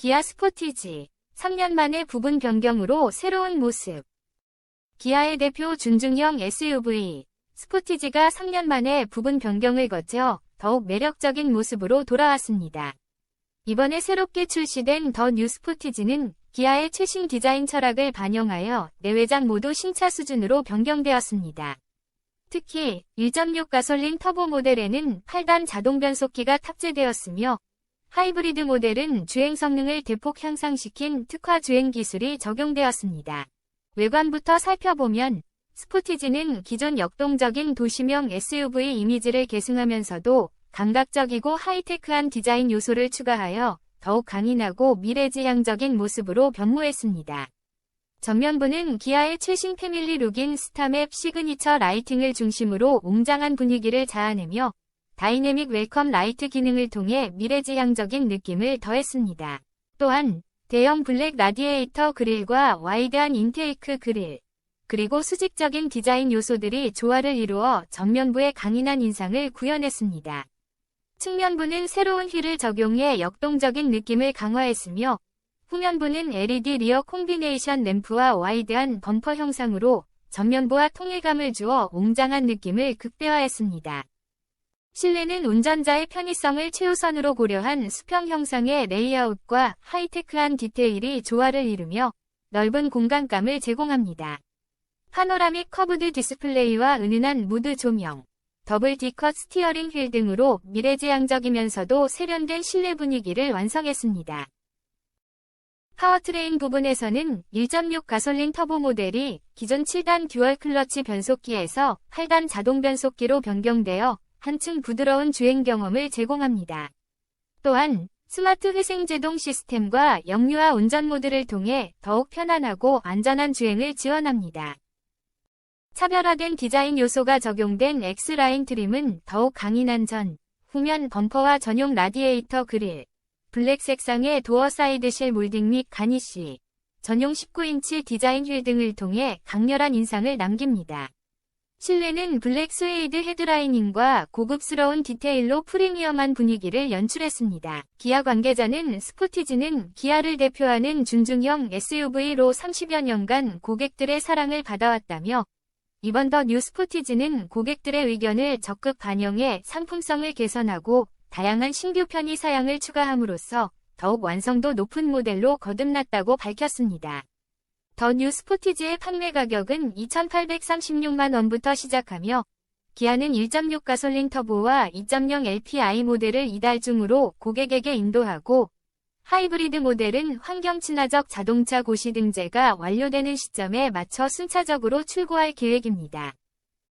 기아 스포티지 3년 만에 부분 변경으로 새로운 모습. 기아의 대표 준중형 SUV 스포티지가 3년 만에 부분 변경을 거쳐 더욱 매력적인 모습으로 돌아왔습니다. 이번에 새롭게 출시된 더 뉴 스포티지는 기아의 최신 디자인 철학을 반영하여 내외장 모두 신차 수준으로 변경되었습니다. 특히 1.6 가솔린 터보 모델에는 8단 자동 변속기가 탑재되었으며 하이브리드 모델은 주행 성능을 대폭 향상시킨 특화 주행 기술이 적용되었습니다. 외관부터 살펴보면 스포티지는 기존 역동적인 도시명 SUV 이미지를 계승하면서도 감각적이고 하이테크한 디자인 요소를 추가하여 더욱 강인하고 미래지향적인 모습으로 변모했습니다. 전면부는 기아의 최신 패밀리 룩인 스타맵 시그니처 라이팅을 중심으로 웅장한 분위기를 자아내며 다이내믹 웰컴 라이트 기능을 통해 미래지향적인 느낌을 더했습니다. 또한 대형 블랙 라디에이터 그릴과 와이드한 인테이크 그릴, 그리고 수직적인 디자인 요소들이 조화를 이루어 전면부에 강인한 인상을 구현했습니다. 측면부는 새로운 휠을 적용해 역동적인 느낌을 강화했으며 후면부는 LED 리어 콤비네이션 램프와 와이드한 범퍼 형상으로 전면부와 통일감을 주어 웅장한 느낌을 극대화했습니다. 실내는 운전자의 편의성을 최우선으로 고려한 수평 형상의 레이아웃과 하이테크한 디테일이 조화를 이루며 넓은 공간감을 제공합니다. 파노라믹 커브드 디스플레이와 은은한 무드 조명, 더블 D컷 스티어링 휠 등으로 미래지향적이면서도 세련된 실내 분위기를 완성했습니다. 파워트레인 부분에서는 1.6 가솔린 터보 모델이 기존 7단 듀얼 클러치 변속기에서 8단 자동 변속기로 변경되어 한층 부드러운 주행 경험을 제공합니다. 또한 스마트 회생 제동 시스템과 영유아 운전 모드를 통해 더욱 편안하고 안전한 주행을 지원합니다. 차별화된 디자인 요소가 적용된 X라인 트림은 더욱 강인한 전, 후면 범퍼와 전용 라디에이터 그릴, 블랙 색상의 도어 사이드 실 몰딩 및 가니쉬, 전용 19인치 디자인 휠 등을 통해 강렬한 인상을 남깁니다. 실내는 블랙 스웨이드 헤드라이닝과 고급스러운 디테일로 프리미엄한 분위기를 연출했습니다. 기아 관계자는 스포티지는 기아를 대표하는 준중형 SUV로 30여 년간 고객들의 사랑을 받아왔다며 이번 더 뉴 스포티지는 고객들의 의견을 적극 반영해 상품성을 개선하고 다양한 신규 편의 사양을 추가함으로써 더욱 완성도 높은 모델로 거듭났다고 밝혔습니다. 더 뉴 스포티지의 판매 가격은 2,836만 원부터 시작하며 기아는 1.6 가솔린 터보와 2.0 LPI 모델을 이달 중으로 고객에게 인도하고 하이브리드 모델은 환경 친화적 자동차 고시 등재가 완료되는 시점에 맞춰 순차적으로 출고할 계획입니다.